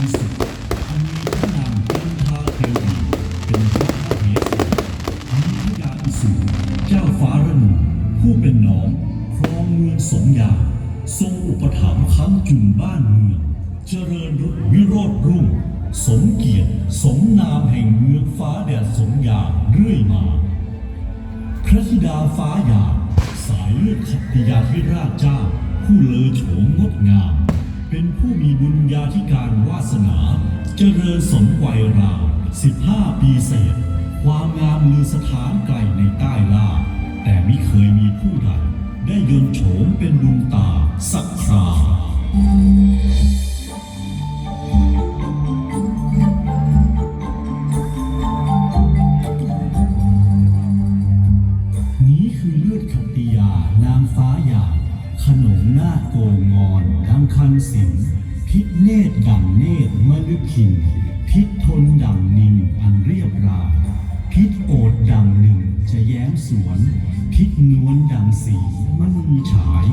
อสิมีพระนามเป็นเทวีเป็นพระเทศมีพยาอิสุเจ้าฟ้าระนผู้เป็นน้องครองเมืองสงยา ทรงอุปถัมภ์ค้ำจุนบ้านเมือง เจริญวิโรธรุ่ง สมเกียรติสมนามแห่งเมืองฟ้าแดดสงยาเรื่อยมา พระธิดาฟ้ายาสายเลือดขัตติยาธิราชเจ้า ผู้เลอโฉมงดงาม เป็นผู้มีบุญญาธิการวาสนา เจริญสมวัยราวสิบห้าปีเศษ ความงามลือสถานไกลในใต้ล่า แต่ไมิเคยมีผู้ใดได้ยนโฉมเป็นดวงตาสักครานี้คือเลือดขัตติยานางฟ้าหยาดขนมหน้าโกง งอนดังคันสิงพิษเนตรดังเนตรมลึกขิน พิษทนดังนินอันเรียบรายพิษโอดดังหนึ่งจะแย้มสวน พิษนวลดังสีมันมีฉาย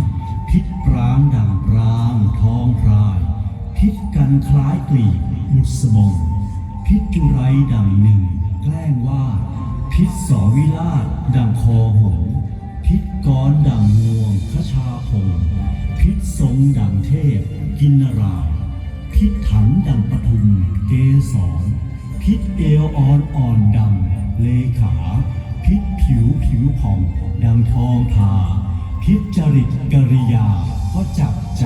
พิษปรางดังปรางทองพราย พิษกันคล้ายกลีบมุสมง พิษจุไรดังหนึ่ง แกล้งว่า พิษสอวิราชดังคอหงพิษกรดังงวงขชาพง งดังเทพ กินรา พิษถันดังปทุม เกสรพิษเอวอ่อนอ่อนดำเลขา พิษผิวผิวผ่องดังทองทาพิษจริตกริยาก็จับใจ